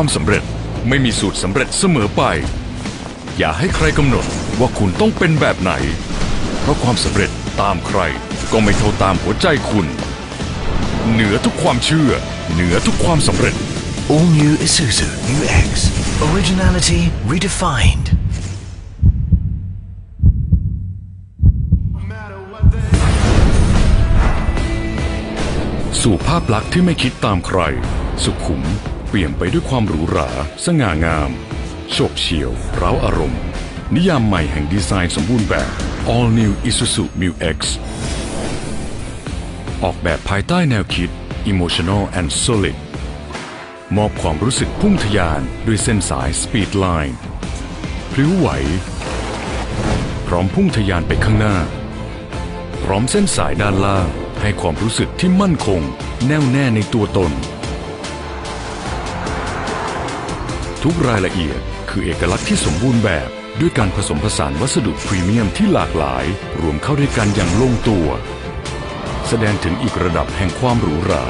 ความสำเร็จไม่มีสูตรสำเร็จเสมอไป อย่าให้ใครกำหนดว่าคุณต้องเป็นแบบไหน เพราะความสำเร็จตามใครก็ไม่เท่าตามหัวใจคุณ เหนือทุกความเชื่อ เหนือทุกความสำเร็จ All new Isuzu Mu X. Originality redefined. สู่ภาพลักษณ์ที่ไม่คิดตามใคร สุขุม เปลี่ยนไปด้วยความหรูหรา สง่างาม โฉบเฉี่ยวร้าวอารมณ์ นิยามใหม่แห่งดีไซน์สมบูรณ์แบบ All New Isuzu Mu X ออกแบบภายใต้แนวคิด Emotional and Solid มอบความรู้สึกพุ่งทะยานด้วยเส้นสาย Speed Line พลิ้วไหว พร้อมพุ่งทะยานไปข้างหน้า พร้อมเส้นสายด้านล่างให้ความรู้สึกที่มั่นคง แน่วแน่ในตัวตน ทุกรายละเอียด คือเอกลักษณ์ที่สมบูรณ์แบบ ด้วยการผสมผสานวัสดุพรีเมียมที่หลากหลาย รวมเข้าด้วยกันอย่างลงตัว แสดงถึงอีกระดับแห่งความหรูหรา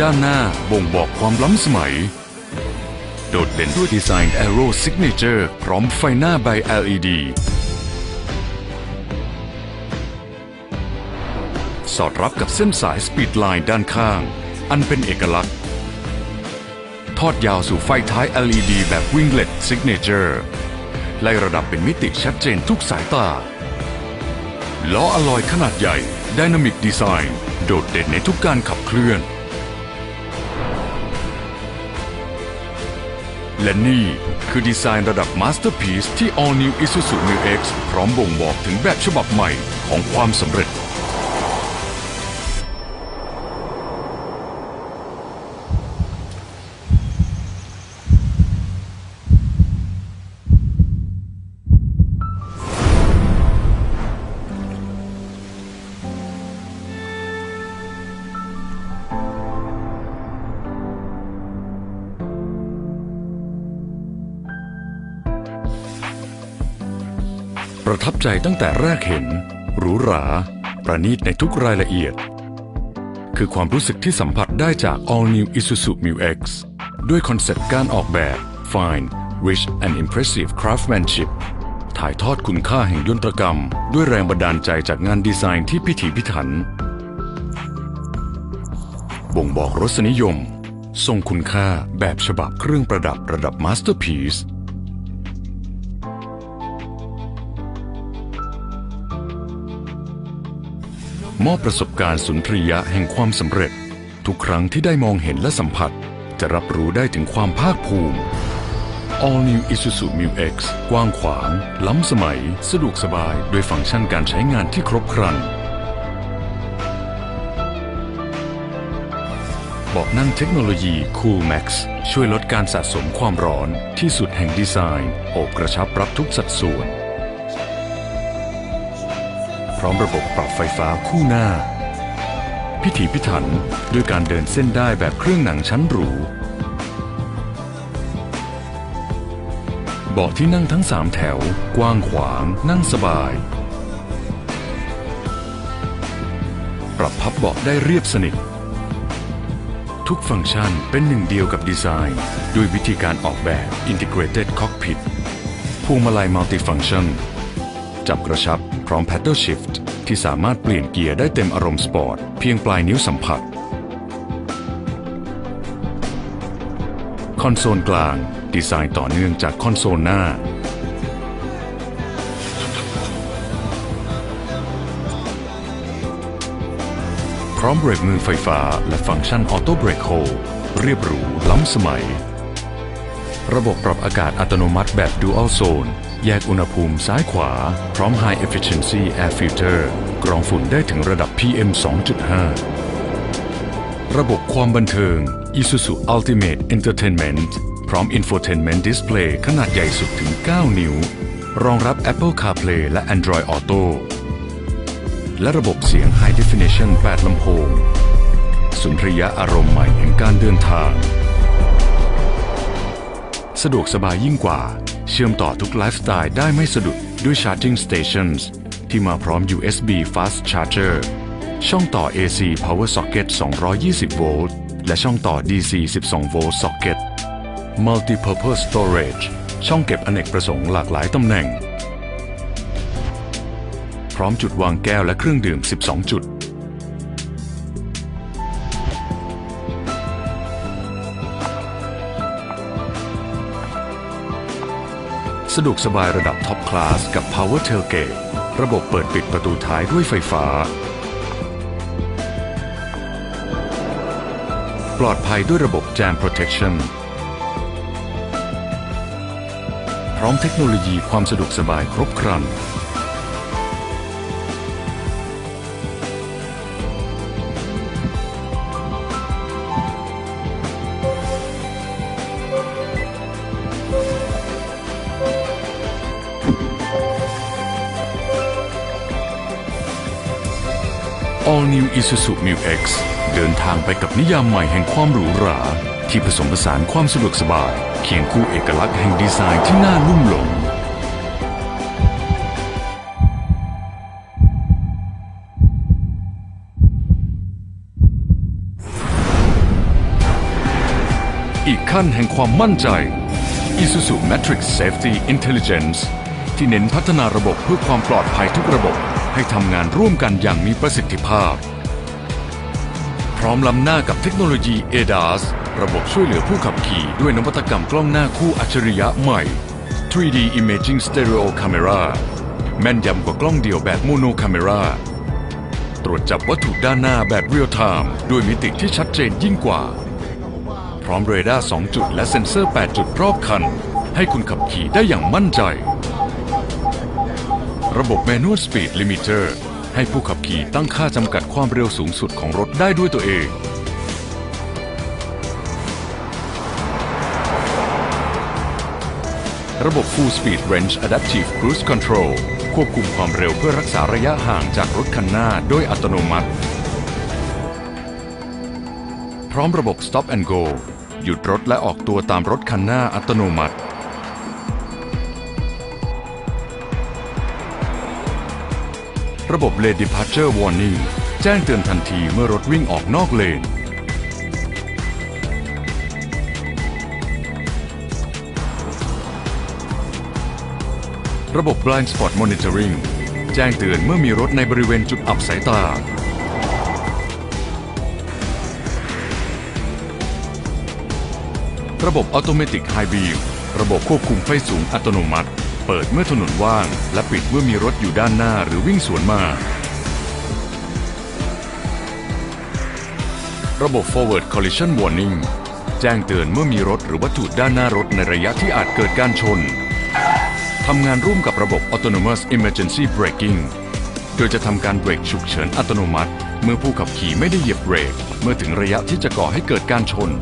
ด้านหน้าบ่งบอกความล้ำสมัย โดดเด่นด้วยดีไซน์ Aero Signature พร้อมไฟหน้าใบ LED สอดรับกับเส้นสายสปีดไลน์ด้านข้าง อันเป็นเอกลักษณ์ ทอดยาวสู่ไฟท้าย LED แบบ Winglet Signature ไล่ระดับเป็นมิติชัดเจนทุกสายตา ล้ออลลอยขนาดใหญ่ Dynamic Design โดดเด่นในทุกการขับเคลื่อน และนี่คือดีไซน์ระดับ Masterpiece ที่ All New Isuzu Mu X พร้อมบ่งบอกถึงแบบฉบับใหม่ของความสำเร็จ ทับใจตั้งแต่แรกเห็น หรูหรา ประณีตในทุกรายละเอียด คือความรู้สึกที่สัมผัสได้จาก All New Isuzu Mu X ด้วยคอนเซ็ปต์การออกแบบ Fine Rich and Impressive Craftsmanship ถ่ายทอดคุณค่าแห่งยนตรกรรม ด้วยแรงบันดาลใจจากงานดีไซน์ที่พิถีพิถัน บ่งบอกรสนิยม ทรงคุณค่าแบบฉบับเครื่องประดับระดับ Masterpiece มอบประสบการณ์สุนทรียะแห่งความสำเร็จ ทุกครั้งที่ได้มองเห็นและสัมผัส จะรับรู้ได้ถึงความภาคภูมิ All New Isuzu Mu X กว้างขวาง ล้ำสมัย สะดวกสบายด้วยฟังก์ชันการใช้งานที่ครบครันเบาะนั่งเทคโนโลยี Cool Max ช่วยลดการสะสมความร้อนที่สุดแห่งดีไซน์ โอบกระชับรับทุกสัดส่วน พร้อมระบบปรับไฟฟ้าคู่หน้า พิถีพิถันด้วยการเดินเส้นได้แบบเครื่องหนังชั้นหรูเบาะที่นั่งทั้ง3แถว กว้างขวาง นั่งสบาย ปรับพับเบาะได้เรียบสนิท ทุกฟังก์ชันเป็นหนึ่งเดียวกับดีไซน์ ด้วยวิธีการออกแบบ Integrated Cockpit พวงมาลัย Multifunction จับกระชับ ร้อม Paddle Shift ที่สามารถเปลี่ยนเกียร์ได้เต็มอารมณ์สปอร์ตเพียงปลายนิ้วสัมผัส คอนโซลกลาง ดีไซน์ต่อเนื่องจากคอนโซลหน้า พร้อมเบรกมือไฟฟ้าและฟังก์ชันออโต้เบรกโฮเรียบหรูล้ำสมัย ระบบปรับอากาศอัตโนมัติแบบ Dual Zone แยกอุณหภูมิซ้ายขวา พร้อม High Efficiency Air Filter กรองฝุ่นได้ถึงระดับ PM 2.5 ระบบความบันเทิง Isuzu Ultimate Entertainment พร้อม Infotainment Display ขนาดใหญ่สุดถึง 9 นิ้ว รองรับ Apple CarPlay และ Android Auto และระบบเสียง High Definition 8 ลำโพง สุนทรียะอารมณ์ใหม่แห่งการเดินทาง สะดวกสบายยิ่งกว่า เชื่อมต่อทุกไลฟ์สไตล์ได้ไม่สะดุดด้วย Charging Stations ที่มาพร้อม USB Fast Charger ช่องต่อ AC Power Socket 220 โวลต์ และช่องต่อ DC 12 volt socket Multi-purpose storage ช่องเก็บอเนกประสงค์หลากหลายตำแหน่ง พร้อมจุดวางแก้วและเครื่องดื่ม 12 จุดะดวกสบายระดับท็อปคลาสกับ Power Tailgate ระบบเปิดปิดประตูท้ายด้วยไฟฟ้า ปลอดภัยด้วยระบบ Jam Protection พร้อมเทคโนโลยีความสะดวกสบายครบครัน All New Isuzu Mu X เดินทางไปกับนิยามใหม่แห่งความหรูหรา ที่ผสมผสานความสะดวกสบาย เคียงคู่เอกลักษณ์แห่งดีไซน์ที่น่าลุ่มหลง อีกขั้นแห่งความมั่นใจ Isuzu Matrix Safety Intelligence ที่เน้นพัฒนาระบบเพื่อความปลอดภัยทุกระบบ ให้ทำงานร่วมกันอย่างมีประสิทธิภาพ พร้อมล้ำหน้ากับเทคโนโลยี ADAS ระบบช่วยเหลือผู้ขับขี่ด้วยนวัตกรรมกล้องหน้าคู่อัจฉริยะใหม่ 3D Imaging Stereo Camera แม่นยำกว่ากล้องเดี่ยวแบบโมโนคาเมราตรวจจับวัตถุด้านหน้าแบบเรียลไทม์ด้วยมิติที่ชัดเจนยิ่งกว่า พร้อมเรดาร์ 2 จุดและเซ็นเซอร์ 8 จุดรอบคัน ให้คุณขับขี่ได้อย่างมั่นใจ ระบบ Manual Speed Limiter ให้ผู้ขับขี่ตั้งค่าจำกัดความเร็วสูงสุดของรถได้ด้วยตัวเอง ระบบ Full Speed Range Adaptive Cruise Control ควบคุมความเร็วเพื่อรักษาระยะห่างจากรถคันหน้าโดยอัตโนมัติ พร้อมระบบ Stop and Go หยุดรถและออกตัวตามรถคันหน้าอัตโนมัติ ระบบ Lane Departure Warning แจ้งเตือนทันทีเมื่อรถวิ่งออกนอกเลน ระบบ Blind Spot Monitoring แจ้งเตือนเมื่อมีรถในบริเวณจุดอับสายตา ระบบ Automatic High Beam ระบบควบคุมไฟสูงอัตโนมัติ เปิดเมื่อถนนว่าง และปิดเมื่อมีรถอยู่ด้านหน้าหรือวิ่งสวนมา ระบบ Forward Collision Warning แจ้งเตือนเมื่อมีรถหรือวัตถุด้านหน้ารถในระยะที่อาจเกิดการชน ทำงานร่วมกับระบบ Autonomous Emergency Braking โดยจะทำการเบรกฉุกเฉินอัตโนมัติ เมื่อผู้ขับขี่ไม่ได้เหยียบเบรก เมื่อถึงระยะที่จะก่อให้เกิดการชน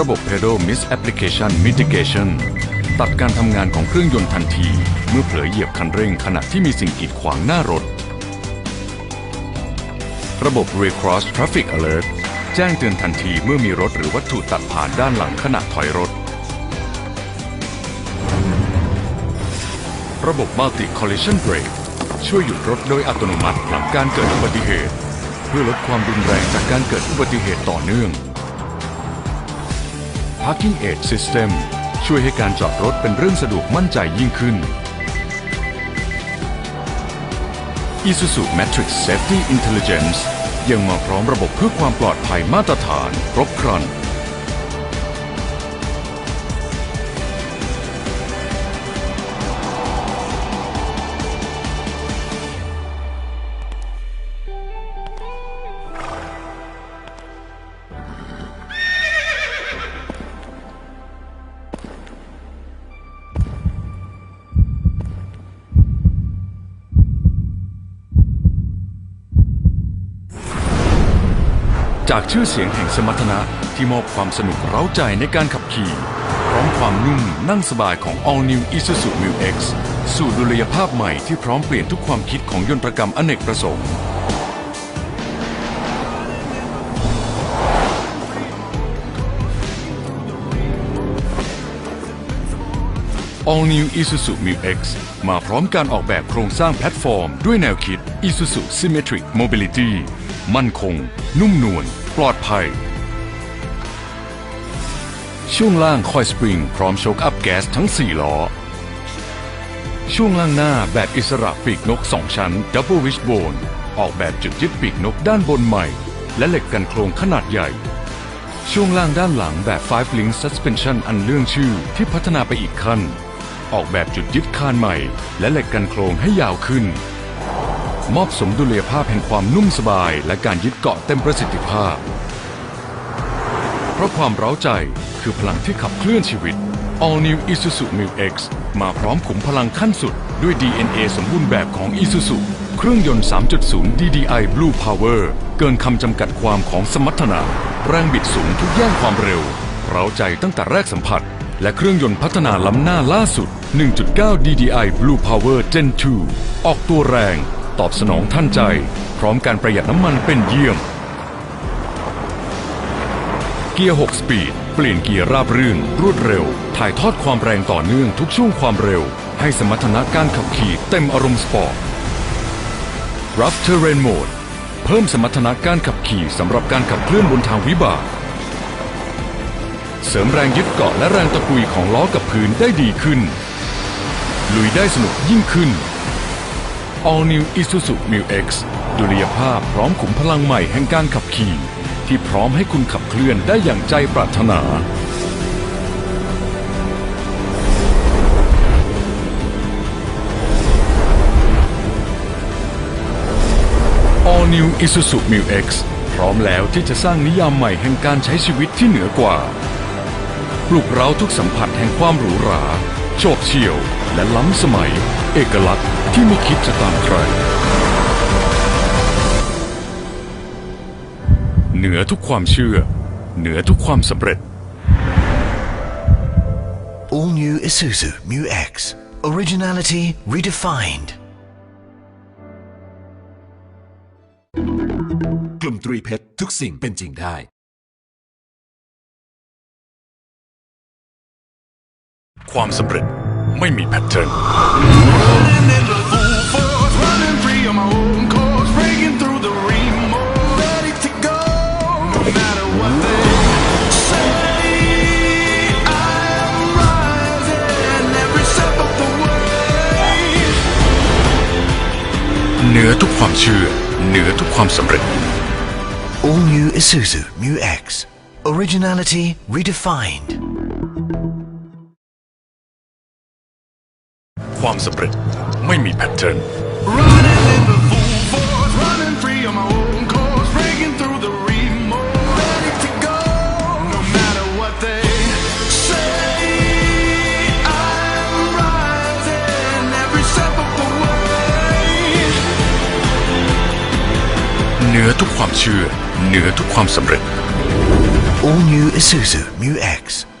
ระบบ Pedal Misapplication Mitigation ตัดการทำงานของเครื่องยนต์ทันที เมื่อเผลอเหยียบคันเร่งขณะที่มีสิ่งกีดขวางหน้ารถ ระบบ Recross Traffic Alert แจ้งเตือนทันทีเมื่อมีรถหรือวัตถุตัดผ่านด้านหลังขณะถอยรถ ระบบ Multi Collision Brake ช่วยหยุดรถโดยอัตโนมัติหลังการเกิดอุบัติเหตุ เพื่อลดความรุนแรงจากการเกิดอุบัติเหตุต่อเนื่อง Parking Aid System ช่วยให้การจอดรถเป็นเรื่องสะดวกมั่นใจยิ่งขึ้น Isuzu Matrix Safety Intelligence ยังมาพร้อมระบบเพื่อความปลอดภัยมาตรฐาน ครบครัน จากชื่อเสียงแห่งสมรรถนะที่มอบความสนุกเร้าใจในการขับขี่ พร้อมความนุ่มนั่งสบายของ All New Isuzu Mu X สู่ดุลยภาพใหม่ที่พร้อมเปลี่ยนทุกความคิดของยนตรกรรมอเนกประสงค์ All New Isuzu Mu X มาพร้อมการออกแบบโครงสร้างแพลตฟอร์ม ด้วยแนวคิด Isuzu Symmetric Mobility มั่นคง นุ่มนวล ปลอดภัย ช่วงล่างคอยสปริงพร้อมโชคอัพแก๊สทั้ง 4 ล้อ ช่วงล่างหน้าแบบอิสระปีกนก 2 ชั้น Double Wishbone ออกแบบจุดยึดปีกนกด้านบนใหม่ และเหล็กกันโครงขนาดใหญ่ ช่วงล่างด้านหลังแบบ 5 Link Suspension อันเรื่องชื่อที่พัฒนาไปอีกขั้น ออกแบบจุดยึดคานใหม่ และเหล็กกันโครงให้ยาวขึ้น มอบสมดุลยภาพแห่งความนุ่มสบาย และการยึดเกาะเต็มประสิทธิภาพ เพราะความเร้าใจคือพลังที่ขับเคลื่อนชีวิต All New Isuzu Mu X มาพร้อมขุมพลังขั้นสุด ด้วย DNA สมบูรณ์แบบของ Isuzu เครื่องยนต์ 3.0 DDI Blue Power เกินคำจำกัดความของสมรรถนะ แรงบิดสูงทุกย่านความเร็ว เร้าใจตั้งแต่แรกสัมผัส และเครื่องยนต์พัฒนาล้ำหน้าล่าสุด 1.9 DDI Blue Power Gen 2 ออกตัวแรง ตอบสนองท่านใจ พร้อมการประหยัดน้ำมันเป็นเยี่ยม เกียร์ 6 สปีด เปลี่ยนเกียร์ราบรื่น รวดเร็ว ถ่ายทอดความแรงต่อเนื่องทุกช่วงความเร็ว ให้สมรรถนะการขับขี่เต็มอารมณ์สปอร์ต Rough Terrain Mode เพิ่มสมรรถนะการขับขี่สำหรับการขับเคลื่อนบนทางวิบาก เสริมแรงยึดเกาะและแรงตะกุยของล้อกับพื้นได้ดีขึ้น ลุยได้สนุกยิ่งขึ้น All New Isuzu Mu X ดุลยภาพพร้อมขุมพลังใหม่แห่งการขับขี่ ที่พร้อมให้คุณขับเคลื่อนได้อย่างใจปรารถนา All New Isuzu Mu X พร้อมแล้วที่จะสร้างนิยามใหม่แห่งการใช้ชีวิตที่เหนือกว่า ปลุกเร้าทุกสัมผัสแห่งความหรูหราโฉบเฉี่ยว และล้ำสมัย เอกลักษณ์ที่ไม่คิดจะตามใคร เหนือทุกความเชื่อ เหนือทุกความสำเร็จ All new Isuzu Mu X. Originality redefined. กลุ่มตรีเพชรทุกสิ่งเป็นจริงได้ความสำเร็จ ไม่มีแพทเทิร์น Running in the full force, running free on my own course, breaking through the remote, ready to go, no matter what they say. I am rising every step of the way. เหนือทุกความเชื่อ เหนือทุกความสำเร็จ All new Isuzu Mu X. Originality redefined. ความสำเร็จไม่มีแพทเทิร์น Running in the full force, running free on my own course, breaking through the remote, ready to go, no matter what they say. I am rising every step of the way. เหนือทุกความเชื่อ เหนือทุกความสำเร็จ All new Isuzu Mu X. Origin